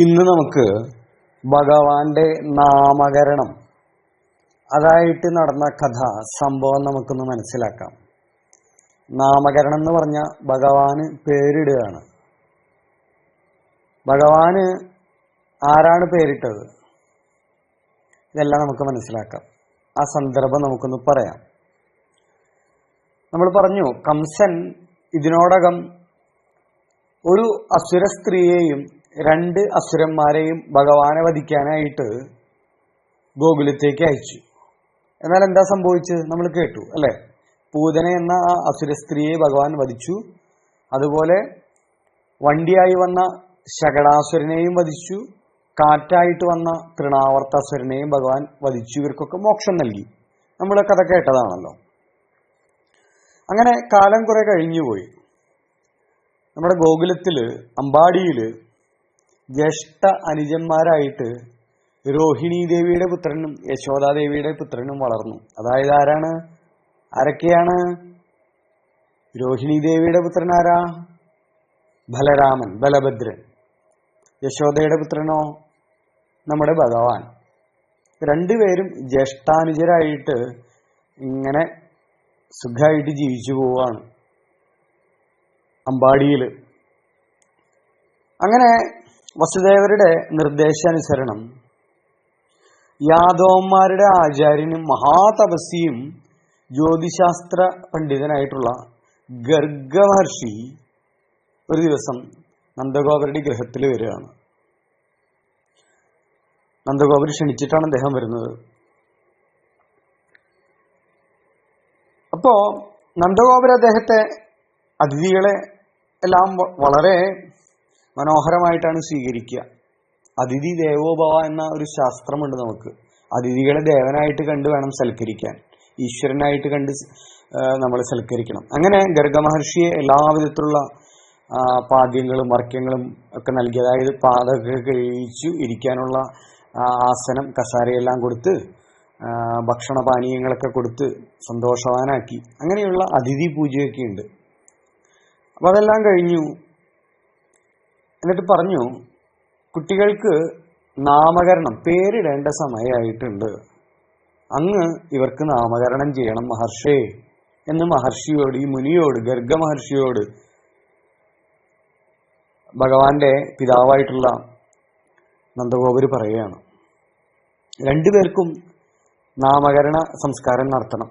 ഇന്ന് നമുക്ക് ഭഗവാന്റെ നാമകരണം അതായിട്ട് നടന്ന കഥ സംഭവം നമുക്കൊന്ന് മനസ്സിലാക്കാം. നാമകരണം എന്ന് പറഞ്ഞ ഭഗവാന് പേരിടുകയാണ്. ഭഗവാന് ആരാണ് പേരിട്ടത്? ഇതെല്ലാം നമുക്ക് മനസ്സിലാക്കാം. ആ സന്ദർഭം നമുക്കൊന്ന് പറയാം. നമ്മൾ പറഞ്ഞു കംസൻ ഇതിനോടകം ഒരു അസുര സ്ത്രീയെയും രണ്ട് അസുരന്മാരെയും ഭഗവാനെ വധിക്കാനായിട്ട് ഗോകുലത്തേക്ക് അയച്ചു. എന്നാൽ എന്താ സംഭവിച്ചത്? നമ്മൾ കേട്ടു അല്ലെ? പൂതന എന്ന ആ അസുര സ്ത്രീയെ ഭഗവാൻ വധിച്ചു. അതുപോലെ വണ്ടിയായി വന്ന ശകടാസുരനെയും വധിച്ചു. കാറ്റായിട്ട് വന്ന തൃണാവർത്താസുരനെയും ഭഗവാൻ വധിച്ചു. ഇവർക്കൊക്കെ മോക്ഷം നൽകി. നമ്മൾ കഥ കേട്ടതാണല്ലോ. അങ്ങനെ കാലം കുറെ കഴിഞ്ഞുപോയി. നമ്മുടെ ഗോകുലത്തിൽ അമ്പാടിയിൽ ജ്യേഷ്ഠ അനുജന്മാരായിട്ട് രോഹിണി ദേവിയുടെ പുത്രനും യശോദാദേവിയുടെ പുത്രനും വളർന്നു. അതായത് ആരാണ്? ആരൊക്കെയാണ്? രോഹിണി ദേവിയുടെ പുത്രൻ ആരാ? ബലരാമൻ ബലഭദ്രൻ. യശോദയുടെ പുത്രനോ? നമ്മുടെ ഭഗവാൻ. രണ്ടുപേരും ജ്യേഷ്ഠാനുജരായിട്ട് ഇങ്ങനെ സുഖമായിട്ട് ജീവിച്ചു പോവാണ്. അമ്പാടിയിൽ അങ്ങനെ വസുദേവരുടെ നിർദ്ദേശാനുസരണം യാദവന്മാരുടെ ആചാര്യനും മഹാതപസ്വിയും ജ്യോതിശാസ്ത്ര പണ്ഡിതനായിട്ടുള്ള ഗർഗമഹർഷി ഒരു ദിവസം നന്ദഗോപരുടെ ഗ്രഹത്തിൽ വരികയാണ്. നന്ദഗോപർ ക്ഷണിച്ചിട്ടാണ് അദ്ദേഹം വരുന്നത്. അപ്പോ നന്ദഗോപുര അദ്ദേഹത്തെ അതിഥികളെ എല്ലാം വളരെ മനോഹരമായിട്ടാണ് സ്വീകരിക്കുക. അതിഥി ദേവോഭവ എന്ന ഒരു ശാസ്ത്രമുണ്ട് നമുക്ക്. അതിഥികളെ ദേവനായിട്ട് കണ്ട് വേണം സൽക്കരിക്കാൻ. ഈശ്വരനായിട്ട് കണ്ട് നമ്മൾ സൽക്കരിക്കണം. അങ്ങനെ ഗർഗമഹർഷിയെ എല്ലാവിധത്തിലുള്ള പാദ്യങ്ങളും വർക്കങ്ങളും ഒക്കെ നൽകി അതായത് പാതൊക്കെ കഴിച്ചു ഇരിക്കാനുള്ള ആസനം കസാരയെല്ലാം കൊടുത്ത് ഭക്ഷണ ഭക്ഷണപാനീയങ്ങളൊക്കെ കൊടുത്ത് സന്തോഷവാനാക്കി. അങ്ങനെയുള്ള അതിഥി പൂജയൊക്കെ ഉണ്ട് അപ്പോൾ അതെല്ലാം കഴിഞ്ഞു. എന്നിട്ട് പറഞ്ഞു കുട്ടികൾക്ക് നാമകരണം പേരിടേണ്ട സമയമായിട്ടുണ്ട്. അങ്ങ് ഇവർക്ക് നാമകരണം ചെയ്യണം മഹർഷേ. എന്ന് മഹർഷിയോട് ഈ മുനിയോട് ഗർഗ മഹർഷിയോട് ഭഗവാന്റെ പിതാവായിട്ടുള്ള നന്ദഗോപര് പറയുകയാണ്. രണ്ടുപേർക്കും നാമകരണ സംസ്കാരം നടത്തണം.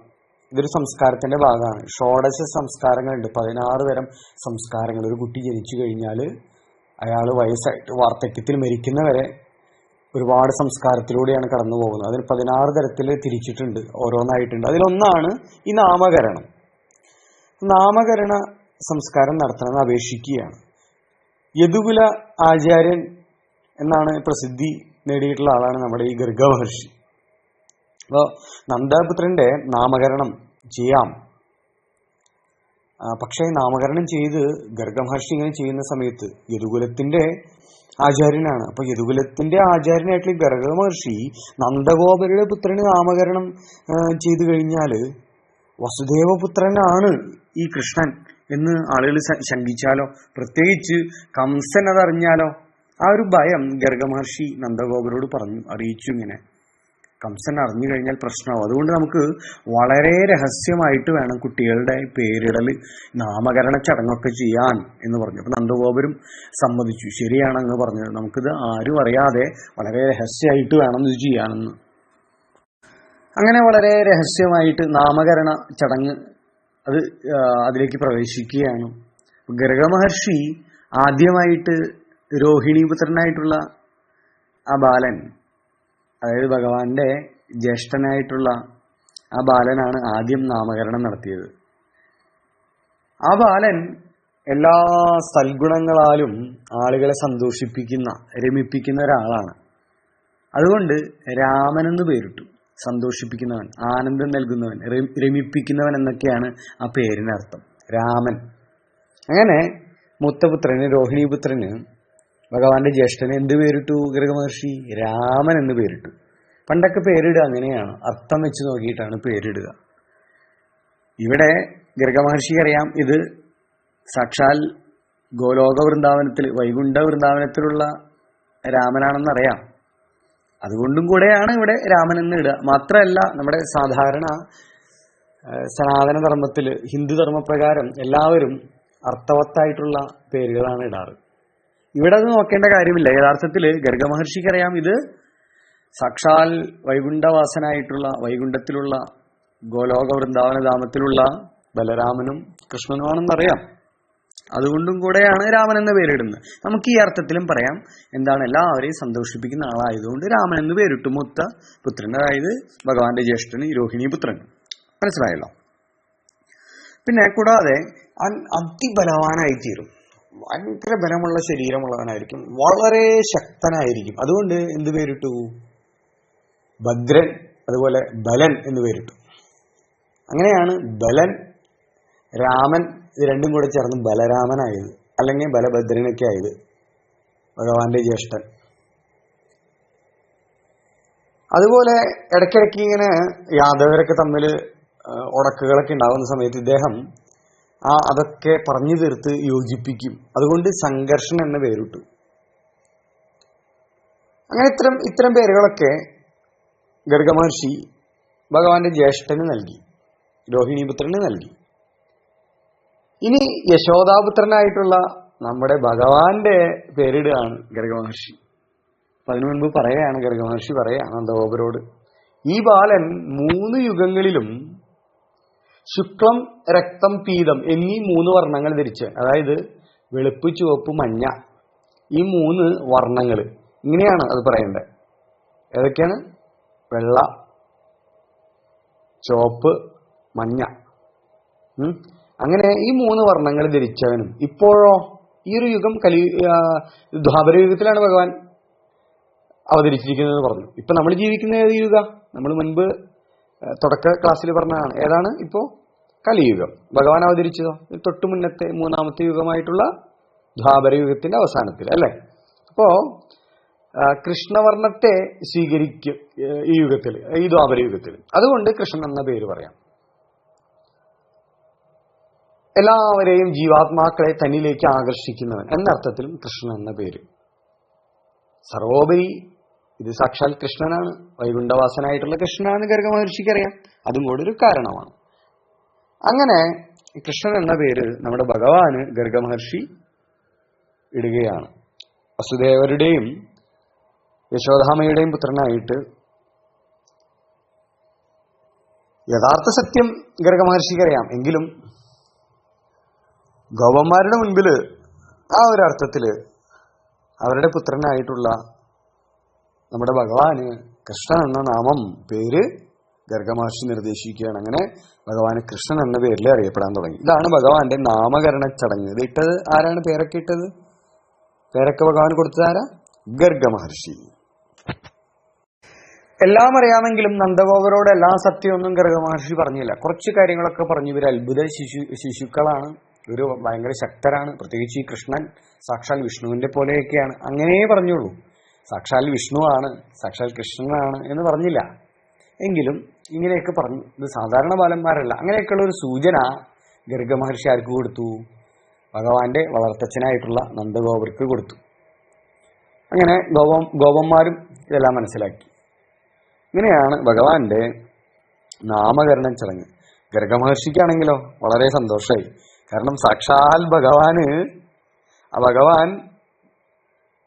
ഇതൊരു സംസ്കാരത്തിന്റെ ഭാഗമാണ്. ഷോഡശ സംസ്കാരങ്ങളുണ്ട്. പതിനാറ് തരം സംസ്കാരങ്ങൾ. ഒരു കുട്ടി ജനിച്ചു കഴിഞ്ഞാൽ അയാൾ വയസ്സായിട്ട് വാർദ്ധക്യത്തിൽ മരിക്കുന്നവരെ ഒരുപാട് സംസ്കാരത്തിലൂടെയാണ് കടന്നു പോകുന്നത്. അതിൽ പതിനാറ് തരത്തിൽ തിരിച്ചിട്ടുണ്ട് ഓരോന്നായിട്ടുണ്ട്. അതിലൊന്നാണ് ഈ നാമകരണം. നാമകരണ സംസ്കാരം നടത്തണമെന്ന് അപേക്ഷിക്കുകയാണ്. യദുകുല ആചാര്യൻ എന്നാണ് പ്രസിദ്ധി നേടിയിട്ടുള്ള ആളാണ് നമ്മുടെ ഈ ഗർഗ മഹർഷി. അപ്പോ നന്ദപുത്രന്റെ നാമകരണം ചെയ്യാം. പക്ഷേ നാമകരണം ചെയ്ത് ഗർഗമഹർഷി ഇങ്ങനെ ചെയ്യുന്ന സമയത്ത് യദുകുലത്തിന്റെ ആചാര്യനാണ്. അപ്പൊ യദുകുലത്തിന്റെ ആചാര്യനായിട്ടുള്ള ഗർഗമഹർഷി നന്ദഗോപരുടെ പുത്രന് നാമകരണം ചെയ്തു കഴിഞ്ഞാൽ വസുദേവപുത്രനാണ് ഈ കൃഷ്ണൻ എന്ന് ആളുകൾ ശങ്കിച്ചാലോ? പ്രത്യേകിച്ച് കംസൻ അതറിഞ്ഞാലോ? ആ ഒരു ഭയം ഗർഗമഹർഷി നന്ദഗോപരോട് പറഞ്ഞു അറിയിച്ചു ഇങ്ങനെ. കംസൻ അറിഞ്ഞു കഴിഞ്ഞാൽ പ്രശ്നമാവും. അതുകൊണ്ട് നമുക്ക് വളരെ രഹസ്യമായിട്ട് വേണം കുട്ടികളുടെ പേരിടൽ നാമകരണ ചടങ്ങൊക്കെ ചെയ്യാൻ എന്ന് പറഞ്ഞു. അപ്പൊ നന്ദഗോപുരം സമ്മതിച്ചു. ശരിയാണ് അങ്ങ് പറഞ്ഞത് നമുക്കിത് ആരും അറിയാതെ വളരെ രഹസ്യമായിട്ട് വേണം ഇത് ചെയ്യാനെന്ന്. അങ്ങനെ വളരെ രഹസ്യമായിട്ട് നാമകരണ ചടങ്ങ് അത് അതിലേക്ക് പ്രവേശിക്കുകയാണ്. ഗർഗമഹർഷി ആദ്യമായിട്ട് രോഹിണീപുത്രനായിട്ടുള്ള ആ ബാലൻ അതായത് ഭഗവാന്റെ ജ്യേഷ്ഠനായിട്ടുള്ള ആ ബാലനാണ് ആദ്യം നാമകരണം നടത്തിയത്. ആ ബാലൻ എല്ലാ സൽഗുണങ്ങളാലും ആളുകളെ സന്തോഷിപ്പിക്കുന്ന രമിപ്പിക്കുന്ന ഒരാളാണ്. അതുകൊണ്ട് രാമൻ എന്ന് പേരിട്ടു. സന്തോഷിപ്പിക്കുന്നവൻ ആനന്ദം നൽകുന്നവൻ രമിപ്പിക്കുന്നവൻ എന്നൊക്കെയാണ് ആ പേരിന് അർത്ഥം രാമൻ. അങ്ങനെ മുത്തപുത്രന് രോഹിണീപുത്രന് ഭഗവാന്റെ ജ്യേഷ്ഠന് എന്ത് പേരിട്ടു ഗൃഹമഹർഷി രാമൻ എന്ന് പേരിട്ടു. പണ്ടൊക്കെ പേരിടുക അങ്ങനെയാണ്. അർത്ഥം വെച്ച് നോക്കിയിട്ടാണ് പേരിടുക. ഇവിടെ ഗർഗമഹർഷിക്ക് അറിയാം ഇത് സാക്ഷാൽ ഗോലോക വൃന്ദാവനത്തിൽ വൈകുണ്ഠ വൃന്ദാവനത്തിലുള്ള രാമനാണെന്നറിയാം അതുകൊണ്ടും കൂടെയാണ് ഇവിടെ രാമൻ എന്ന് ഇടുക. മാത്രമല്ല നമ്മുടെ സാധാരണ സനാതന ധർമ്മത്തിൽ ഹിന്ദു ധർമ്മപ്രകാരം എല്ലാവരും അർത്ഥവത്തായിട്ടുള്ള പേരുകളാണ് ഇടാറ്. ഇവിടെ അത് നോക്കേണ്ട കാര്യമില്ല. യഥാർത്ഥത്തിൽ ഗർഗമഹർഷിക്കറിയാം ഇത് സാക്ഷാൽ വൈകുണ്ഠവാസനായിട്ടുള്ള വൈകുണ്ഠത്തിലുള്ള ഗോലോക വൃന്ദാവന ധാമത്തിലുള്ള ബലരാമനും കൃഷ്ണനുമാണെന്നറിയാം. അതുകൊണ്ടും കൂടെയാണ് രാമൻ എന്ന പേരിടുന്നത്. നമുക്ക് ഈ അർത്ഥത്തിലും പറയാം എന്താണ് എല്ലാവരെയും സന്തോഷിപ്പിക്കുന്ന ആളായതുകൊണ്ട് രാമൻ എന്ന് പേരിട്ടു. മുത്ത പുത്രൻ അതായത് ഭഗവാന്റെ ജ്യേഷ്ഠന് രോഹിണി പുത്രൻ. മനസ്സിലായല്ലോ? പിന്നെ കൂടാതെ അതിബലവാനായി തീരും ഭയങ്കര ബലമുള്ള ശരീരമുള്ളവനായിരിക്കും. വളരെ ശക്തനായിരിക്കും. അതുകൊണ്ട് എന്ത് പേരിട്ടു? ഭദ്രൻ അതുപോലെ ബലൻ എന്ന് പേരിട്ടു. അങ്ങനെയാണ് ബലൻ രാമൻ ഇത് രണ്ടും കൂടെ ചേർന്ന് ബലരാമനായത് അല്ലെങ്കിൽ ബലഭദ്രനൊക്കെ ആയത് ഭഗവാന്റെ ജ്യേഷ്ഠൻ. അതുപോലെ ഇടയ്ക്കിടയ്ക്ക് ഇങ്ങനെ യാദവരൊക്കെ തമ്മിൽ ഉടക്കുകളൊക്കെ ഉണ്ടാകുന്ന സമയത്ത് ഇദ്ദേഹം ആ അതൊക്കെ പറഞ്ഞു തീർത്ത് യോജിപ്പിക്കും. അതുകൊണ്ട് സംഘർഷൻ എന്ന പേരിട്ടു. അങ്ങനെ ഇത്തരം ഇത്തരം പേരുകളൊക്കെ ഗർഗമഹർഷി ഭഗവാന്റെ ജ്യേഷ്ഠന് നൽകി. രോഹിണീപുത്രന് നൽകി. ഇനി യശോദാപുത്രനായിട്ടുള്ള നമ്മുടെ ഭഗവാന്റെ പേരിടുകയാണ് ഗർഗമഹർഷി. അതിനു മുൻപ് പറയുകയാണ് ഗർഗമഹർഷി പറയുക നന്ദഗോപരോട് ഈ ബാലൻ മൂന്ന് യുഗങ്ങളിലും ശുക്ലം രക്തം പീതം എന്നീ മൂന്ന് വർണങ്ങൾ ധരിച്ച് അതായത് വെളുപ്പ് ചുവപ്പ് മഞ്ഞ ഈ മൂന്ന് വർണങ്ങൾ. ഇങ്ങനെയാണ് അത് പറയേണ്ടത്. ഏതൊക്കെയാണ്? വെള്ള ചുവപ്പ് മഞ്ഞ. അങ്ങനെ ഈ മൂന്ന് വർണങ്ങൾ ധരിച്ചവനും. ഇപ്പോഴോ? ഈ ഒരു യുഗം കലി ദ്വാപര യുഗത്തിലാണ് ഭഗവാൻ അവതരിച്ചിരിക്കുന്നത് പറഞ്ഞു. ഇപ്പൊ നമ്മൾ ജീവിക്കുന്ന ഏത് യുഗ? നമ്മൾ മുൻപ് തുടക്ക ക്ലാസ്സിൽ പറഞ്ഞതാണ്. ഏതാണ് ഇപ്പോ? കലിയുഗം. ഭഗവാൻ അവതരിച്ചതോ? തൊട്ടു മുന്നത്തെ മൂന്നാമത്തെ യുഗമായിട്ടുള്ള ദ്വാപര യുഗത്തിന്റെ അവസാനത്തിൽ അല്ലെ? അപ്പോ കൃഷ്ണവർണത്തെ സ്വീകരിക്കും ഈ യുഗത്തിൽ ഈ ദ്വാപര യുഗത്തിൽ. അതുകൊണ്ട് കൃഷ്ണൻ എന്ന പേര് പറയാം. എല്ലാവരെയും ജീവാത്മാക്കളെ തന്നിലേക്ക് ആകർഷിക്കുന്നവൻ എന്ന അർത്ഥത്തിലും കൃഷ്ണൻ എന്ന പേര്. സർവോപരി ഇത് സാക്ഷാൽ കൃഷ്ണനാണ്. വൈകുണ്ഠവാസനായിട്ടുള്ള കൃഷ്ണനാണ് അറിയാം. അതും കൂടെ ഒരു കാരണമാണ്. അങ്ങനെ കൃഷ്ണൻ എന്ന പേര് നമ്മുടെ ഭഗവാന് ഗർഗ മഹർഷി ഇടുകയാണ്. വസുദേവരുടെയും യശോധാമയുടെയും പുത്രനായിട്ട് യഥാർത്ഥ സത്യം ഗർഗ മഹർഷിക്ക് അറിയാം. എങ്കിലും ഗോപന്മാരുടെ മുൻപിൽ ആ ഒരു അർത്ഥത്തിൽ അവരുടെ പുത്രനായിട്ടുള്ള നമ്മുടെ ഭഗവാന് കൃഷ്ണൻ എന്ന നാമം പേര് ഗർഗമഹർഷി നിർദ്ദേശിക്കുകയാണ്. അങ്ങനെ ഭഗവാന് കൃഷ്ണൻ എന്ന പേരിൽ അറിയപ്പെടാൻ തുടങ്ങി. ഇതാണ് ഭഗവാന്റെ നാമകരണ ചടങ്ങ്. ഇത് ഇട്ടത് ആരാണ്? പേരൊക്കെ ഇട്ടത്? പേരൊക്കെ ഭഗവാൻ കൊടുത്തത് ആരാ? ഗർഗമഹർഷി. എല്ലാം അറിയാമെങ്കിലും നന്ദഗോപരോട് എല്ലാ സത്യമൊന്നും ഗർഗമഹർഷി പറഞ്ഞില്ല. കുറച്ച് കാര്യങ്ങളൊക്കെ പറഞ്ഞു. ഇവർ അത്ഭുത ശിശു ശിശുക്കളാണ്. ഇവർ ഭയങ്കര ശക്തരാണ്. പ്രത്യേകിച്ച് ഈ കൃഷ്ണൻ സാക്ഷാൽ വിഷ്ണുവിന്റെ പോലെയൊക്കെയാണ്. അങ്ങനെ പറഞ്ഞുള്ളൂ. സാക്ഷാൽ വിഷ്ണുവാണ് സാക്ഷാൽ കൃഷ്ണനാണ് എന്ന് പറഞ്ഞില്ല. എങ്കിലും ഇങ്ങനെയൊക്കെ പറഞ്ഞു. ഇത് സാധാരണ ബാലന്മാരല്ല. അങ്ങനെയൊക്കെയുള്ള ഒരു സൂചന ഗർഗ മഹർഷി ആർക്ക് കൊടുത്തു? ഭഗവാന്റെ വളർത്തച്ഛനായിട്ടുള്ള നന്ദഗോപർക്ക് കൊടുത്തു. അങ്ങനെ ഗോപം ഗോപന്മാരും ഇതെല്ലാം മനസ്സിലാക്കി. ഇങ്ങനെയാണ് ഭഗവാന്റെ നാമകരണം ചടങ്ങ്. ഗർഗമഹർഷിക്കാണെങ്കിലോ വളരെ സന്തോഷമായി. കാരണം സാക്ഷാൽ ഭഗവാന് ആ ഭഗവാൻ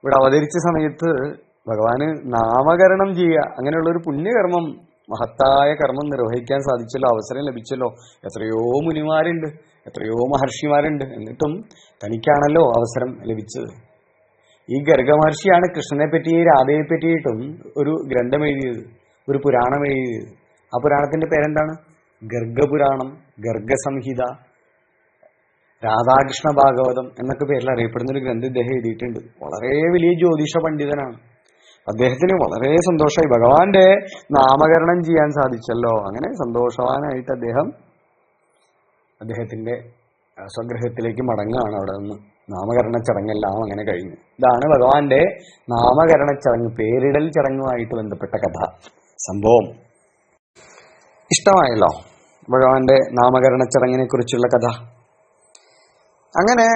ഇവിടെ അവതരിച്ച സമയത്ത് ഭഗവാന് നാമകരണം ചെയ്യുക അങ്ങനെയുള്ള ഒരു പുണ്യകർമ്മം മഹത്തായ കർമ്മം നിർവഹിക്കാൻ സാധിച്ചല്ലോ അവസരം ലഭിച്ചല്ലോ. എത്രയോ മുനിമാരുണ്ട് എത്രയോ മഹർഷിമാരുണ്ട്. എന്നിട്ടും തനിക്കാണല്ലോ അവസരം ലഭിച്ചത്. ഈ ഗർഗമഹർഷിയാണ് കൃഷ്ണനെ പറ്റി രാധയെ പറ്റിയിട്ടും ഒരു ഗ്രന്ഥം എഴുതിയത് ഒരു പുരാണം എഴുതിയത്. ആ പുരാണത്തിന്റെ പേരെന്താണ്? ഗർഗപുരാണം ഗർഗസംഹിത. രാധാകൃഷ്ണ ഭാഗവതം എന്നൊക്കെ പേരിൽ അറിയപ്പെടുന്ന ഒരു ഗ്രന്ഥം ഇദ്ദേഹം എഴുതിയിട്ടുണ്ട്. വളരെ വലിയ ജ്യോതിഷ പണ്ഡിതനാണ്. അദ്ദേഹത്തിന് വളരെ സന്തോഷമായി. ഭഗവാന്റെ നാമകരണം ചെയ്യാൻ സാധിച്ചല്ലോ. അങ്ങനെ സന്തോഷവാനായിട്ട് അദ്ദേഹം അദ്ദേഹത്തിന്റെ സ്വഗ്രഹത്തിലേക്ക് മടങ്ങുകയാണ് അവിടെ നിന്ന്. നാമകരണ ചടങ്ങെല്ലാം അങ്ങനെ കഴിഞ്ഞു. ഇതാണ് ഭഗവാന്റെ നാമകരണ ചടങ്ങ് പേരിടൽ ചടങ്ങുമായിട്ട് ബന്ധപ്പെട്ട കഥ. സംഭവം. ഇഷ്ടമായല്ലോ? ഭഗവാന്റെ നാമകരണ ചടങ്ങിനെ കുറിച്ചുള്ള കഥ. അങ്ങനെ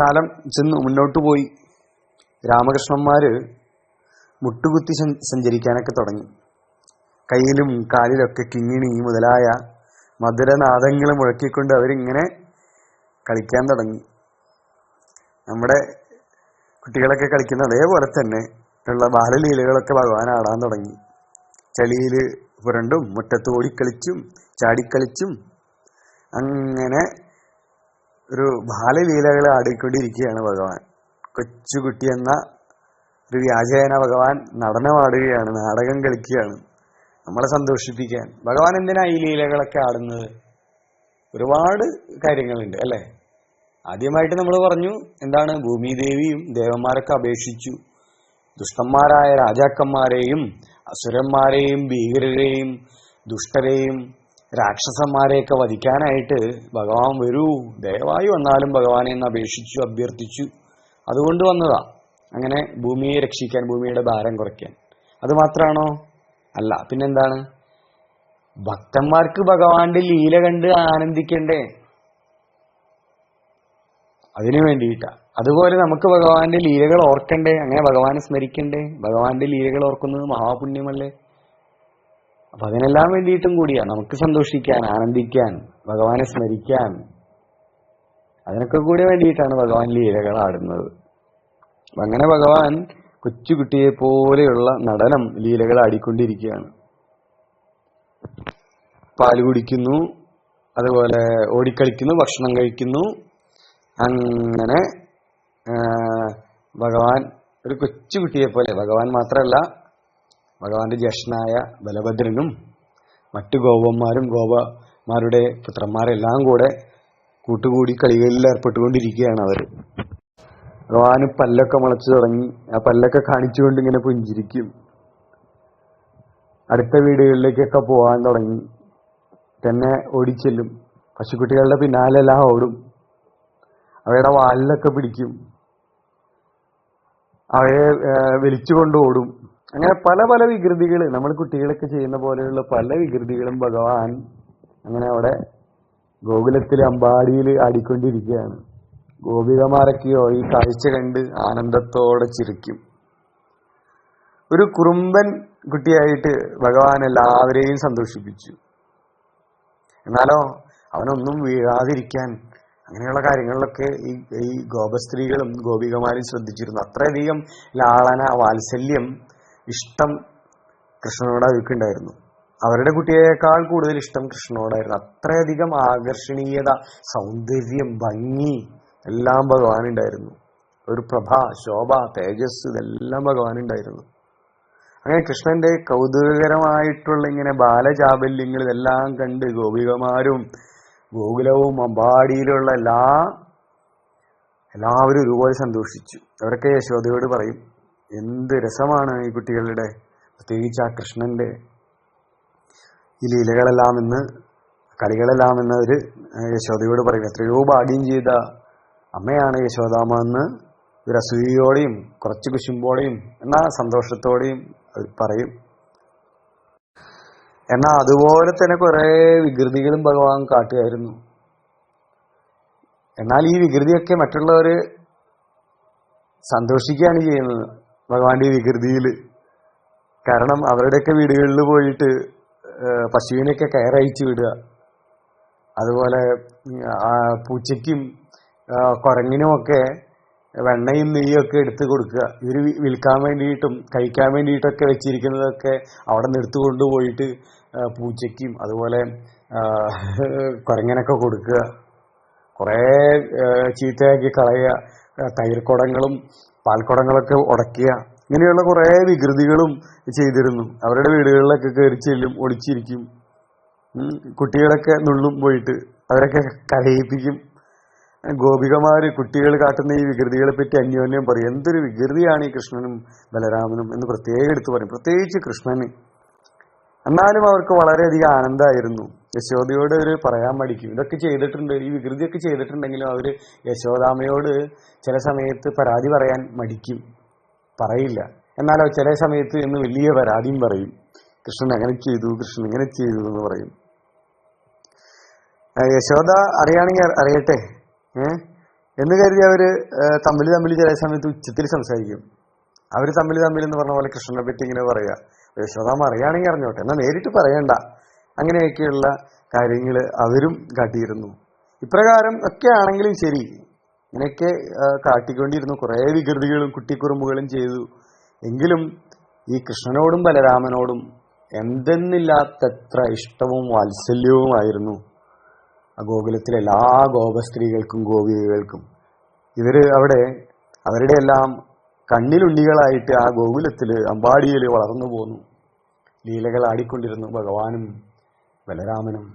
കാലം ചെന്ന് മുന്നോട്ട് പോയി. രാമകൃഷ്ണന്മാര് മുട്ടുകുത്തി സഞ്ചരിക്കാനൊക്കെ തുടങ്ങി. കയ്യിലും കാലിലൊക്കെ കിങ്ങിണി മുതലായ മധുരനാദങ്ങൾ മുഴക്കിക്കൊണ്ട് അവരിങ്ങനെ കളിക്കാൻ തുടങ്ങി. നമ്മുടെ കുട്ടികളൊക്കെ കളിക്കുന്ന അതേപോലെ തന്നെ ഉള്ള ബാലലീലകളൊക്കെ ഭഗവാൻ ആടാൻ തുടങ്ങി. ചളിയിൽ പുരണ്ടും മുറ്റത്ത് ഓടിക്കളിച്ചും ചാടിക്കളിച്ചും അങ്ങനെ ഒരു ബാലലീലകൾ ആടിക്കൊണ്ടിരിക്കുകയാണ് ഭഗവാൻ. കൊച്ചുകുട്ടി എന്ന ഒരു വ്യാജേന ഭഗവാൻ നടനമാടുകയാണ് നാടകം കളിക്കുകയാണ് നമ്മളെ സന്തോഷിപ്പിക്കാൻ. ഭഗവാൻ എന്തിനാ ഈ ലീലകളൊക്കെ ആടുന്നത്? ഒരുപാട് കാര്യങ്ങളുണ്ട് അല്ലെ? ആദ്യമായിട്ട് നമ്മൾ പറഞ്ഞു എന്താണ്? ഭൂമിദേവിയും ദേവന്മാരൊക്കെ അപേക്ഷിച്ചു. ദുഷ്ടന്മാരായ രാജാക്കന്മാരെയും അസുരന്മാരെയും ഭീകരരെയും ദുഷ്ടരെയും രാക്ഷസന്മാരെയൊക്കെ വധിക്കാനായിട്ട് ഭഗവാൻ വരൂ. ദയവായി വന്നാലും ഭഗവാനെ എന്ന് അപേക്ഷിച്ചു അഭ്യർത്ഥിച്ചു. അതുകൊണ്ട് വന്നതാ. അങ്ങനെ ഭൂമിയെ രക്ഷിക്കാൻ ഭൂമിയുടെ ഭാരം കുറയ്ക്കാൻ. അത് മാത്രമാണോ അല്ല. പിന്നെന്താണ്? ഭക്തന്മാർക്ക് ഭഗവാന്റെ ലീല കണ്ട് ആനന്ദിക്കണ്ടേ? അതിനു വേണ്ടിയിട്ടാ. അതുപോലെ നമുക്ക് ഭഗവാന്റെ ലീലകൾ ഓർക്കണ്ടേ? അങ്ങനെ ഭഗവാനെ സ്മരിക്കണ്ടേ? ഭഗവാന്റെ ലീലകൾ ഓർക്കുന്നത് മഹാപുണ്യമല്ലേ? അപ്പൊ അതിനെല്ലാം വേണ്ടിയിട്ടും കൂടിയാ. നമുക്ക് സന്തോഷിക്കാൻ ആനന്ദിക്കാൻ ഭഗവാനെ സ്മരിക്കാൻ. അതിനൊക്കെ കൂടി വേണ്ടിയിട്ടാണ് ഭഗവാൻ ലീലകൾ ആടുന്നത്. അങ്ങനെ ഭഗവാൻ കൊച്ചുകുട്ടിയെ പോലെയുള്ള നടനം ലീലകൾ ആടിക്കൊണ്ടിരിക്കുകയാണ്. പാൽ കുടിക്കുന്നു അതുപോലെ ഓടിക്കളിക്കുന്നു ഭക്ഷണം കഴിക്കുന്നു. അങ്ങനെ ഭഗവാൻ ഒരു കൊച്ചുകുട്ടിയെ പോലെ ഭഗവാൻ മാത്രമല്ല ഭഗവാന്റെ ജ്യേഷ്ഠനായ ബലഭദ്രനും മറ്റു ഗോപന്മാരും ഗോപമാരുടെ പുത്രന്മാരെല്ലാം കൂടെ കൂട്ടുകൂടി കളികളിൽ ഏർപ്പെട്ടുകൊണ്ടിരിക്കുകയാണ് അവർ ഭഗവാന് പല്ലൊക്കെ മുളച്ചു തുടങ്ങി. ആ പല്ലൊക്കെ കാണിച്ചുകൊണ്ട് ഇങ്ങനെ പുഞ്ചിരിക്കും. അടുത്ത വീടുകളിലേക്കൊക്കെ പോകാൻ തുടങ്ങി. തന്നെ ഓടിച്ചെല്ലും. പശുക്കുട്ടികളുടെ പിന്നാലെല്ലാം ഓടും. അവയുടെ വാലിലൊക്കെ പിടിക്കും. അവയെ വലിച്ചുകൊണ്ട് ഓടും. അങ്ങനെ പല പല വികൃതികൾ നമ്മൾ കുട്ടികളൊക്കെ ചെയ്യുന്ന പോലെയുള്ള പല വികൃതികളും ഭഗവാൻ അങ്ങനെ അവിടെ ഗോകുലത്തിലെ അമ്പാടിയിൽ ആടിക്കൊണ്ടിരിക്കുകയാണ്. ഗോപികമാരൊക്കെയോ ഈ കാഴ്ച കണ്ട് ആനന്ദത്തോടെ ചിരിക്കും. ഒരു കുറുമ്പൻ കുട്ടിയായിട്ട് ഭഗവാൻ എല്ലാവരെയും സന്തോഷിപ്പിച്ചു. എന്നാലോ അവനൊന്നും വീഴാതിരിക്കാൻ അങ്ങനെയുള്ള കാര്യങ്ങളിലൊക്കെ ഈ ഈ ഗോപസ്ത്രീകളും ഗോപികമാരും ശ്രദ്ധിച്ചിരുന്നു. അത്രയധികം ലാളന വാത്സല്യം ഇഷ്ടം കൃഷ്ണനോട് അവർക്കുണ്ടായിരുന്നു അവരുടെ കുട്ടിയേക്കാൾ കൂടുതൽ ഇഷ്ടം കൃഷ്ണനോടായിരുന്നു. അത്രയധികം ആകർഷണീയത സൗന്ദര്യം ഭംഗി എല്ലാം ഭഗവാൻ ഉണ്ടായിരുന്നു ഒരു പ്രഭ ശോഭ തേജസ് ഇതെല്ലാം ഭഗവാൻ ഉണ്ടായിരുന്നു അങ്ങനെ കൃഷ്ണന്റെ കൗതുകകരമായിട്ടുള്ള ഇങ്ങനെ ബാലചാബല്യങ്ങൾ ഇതെല്ലാം കണ്ട് ഗോപികമാരും ഗോകുലവും അമ്പാടിയിലുള്ള എല്ലാ എല്ലാവരും ഒരുപോലെ സന്തോഷിച്ചു. അവരൊക്കെ യശോദയോട് പറയും എന്ത് രസമാണ് ഈ കുട്ടികളുടെ പ്രത്യേകിച്ച് ആ കൃഷ്ണന്റെ ഈ ലീലകളെല്ലാം എന്ന് കളികളെല്ലാം എന്ന് അവർ യശോദയോട് പറയും എത്രയോ ഭാഗ്യം ചെയ്ത അമ്മയാണ് യശോദാമ എന്ന് ഒരു അസൂയയോടെയും കുറച്ച് കുശുമ്പോടെയും എന്നാ സന്തോഷത്തോടെയും പറയും. എന്നാ അതുപോലെ തന്നെ കുറെ വികൃതികളും ഭഗവാൻ കാട്ടുകയായിരുന്നു. എന്നാൽ ഈ വികൃതിയൊക്കെ മറ്റുള്ളവര് സന്തോഷിക്കുകയാണ് ചെയ്യുന്നത്. ഭഗവാന്റെ വികൃതിയിൽ കാരണം അവരുടെയൊക്കെ വീടുകളിൽ പോയിട്ട് പശുവിനെയൊക്കെ കയറയച്ചു വിടുക. അതുപോലെ പൂച്ചയ്ക്കും കുരങ്ങിനുമൊക്കെ വെണ്ണയും നെയ്യൊക്കെ എടുത്ത് കൊടുക്കുക. ഇവർ വിൽക്കാൻ വേണ്ടിയിട്ടും കഴിക്കാൻ വേണ്ടിയിട്ടൊക്കെ വെച്ചിരിക്കുന്നതൊക്കെ അവിടെ നിന്ന് എടുത്തു കൊണ്ടുപോയിട്ട് പൂച്ചയ്ക്കും അതുപോലെ കുരങ്ങനൊക്കെ കൊടുക്കുക. കുറേ ചീത്തയാക്കി കളയുക. ഏഹ്, തൈർക്കുടങ്ങളും പാൽക്കുടങ്ങളൊക്കെ ഉടക്കുക ഇങ്ങനെയുള്ള കുറേ വികൃതികളും ചെയ്തിരുന്നു. അവരുടെ വീടുകളിലൊക്കെ കയറി ചെല്ലും ഒളിച്ചിരിക്കും. കുട്ടികളൊക്കെ നുള്ളും പോയിട്ട് അവരൊക്കെ കരയിപ്പിക്കും. ഗോപികമാര് കുട്ടികൾ കാട്ടുന്ന ഈ വികൃതികളെ പറ്റി അന്യോന്യം പറയും. എന്തൊരു വികൃതിയാണ് ഈ കൃഷ്ണനും ബലരാമനും എന്ന് പ്രത്യേകം എടുത്തു പറയും. പ്രത്യേകിച്ച് കൃഷ്ണന്. എന്നാലും അവർക്ക് വളരെയധികം ആനന്ദമായിരുന്നു. യശോദയോട് അവർ പറയാൻ മടിക്കും. ഇതൊക്കെ ചെയ്തിട്ടുണ്ട് ഈ വികൃതിയൊക്കെ ചെയ്തിട്ടുണ്ടെങ്കിലും അവർ യശോദാമയോട് ചില സമയത്ത് പരാതി പറയാൻ മടിക്കും. പറയില്ല. എന്നാൽ എന്നാലോ ചില സമയത്ത് എന്ന് വലിയ പരാതിയും പറയും. കൃഷ്ണൻ അങ്ങനെ ചെയ്തു കൃഷ്ണൻ ഇങ്ങനെ ചെയ്തു എന്ന് പറയും. യശോദ അറിയാണെങ്കിൽ അറിയട്ടെ. ഏഹ് എന്ന് കരുതി അവർ തമ്മിൽ തമ്മിൽ ചില സമയത്ത് ഉച്ചത്തിൽ സംസാരിക്കും. അവർ തമ്മിൽ തമ്മിൽ എന്ന് പറഞ്ഞ പോലെ കൃഷ്ണനെ പറ്റി ഇങ്ങനെ പറയാ. യശോദാമ അറിയാണെങ്കിൽ അറിഞ്ഞോട്ടെ. എന്നാ നേരിട്ട് പറയണ്ട. അങ്ങനെയൊക്കെയുള്ള കാര്യങ്ങൾ അവരും കാട്ടിയിരുന്നു. ഇപ്രകാരം ഒക്കെ ആണെങ്കിലും ശരി. ഇങ്ങനെയൊക്കെ കാട്ടിക്കൊണ്ടിരുന്നു. കുറേ വികൃതികളും കുട്ടിക്കുറുമ്പുകളും ചെയ്തു. എങ്കിലും ഈ കൃഷ്ണനോടും ബലരാമനോടും എന്തെന്നില്ലാത്തത്ര ഇഷ്ടവും വാത്സല്യവുമായിരുന്നു ആ ഗോകുലത്തിലെ എല്ലാ ഗോപസ്ത്രീകൾക്കും ഗോപികകൾക്കും. ഇവർ അവിടെ അവരുടെ എല്ലാം കണ്ണിലുണ്ണികളായിട്ട് ആ ഗോകുലത്തിൽ അമ്പാടിയിൽ വളർന്നു പോന്നു. ലീലകൾ ആടിക്കൊണ്ടിരുന്നു ഭഗവാനും ബലരാമനും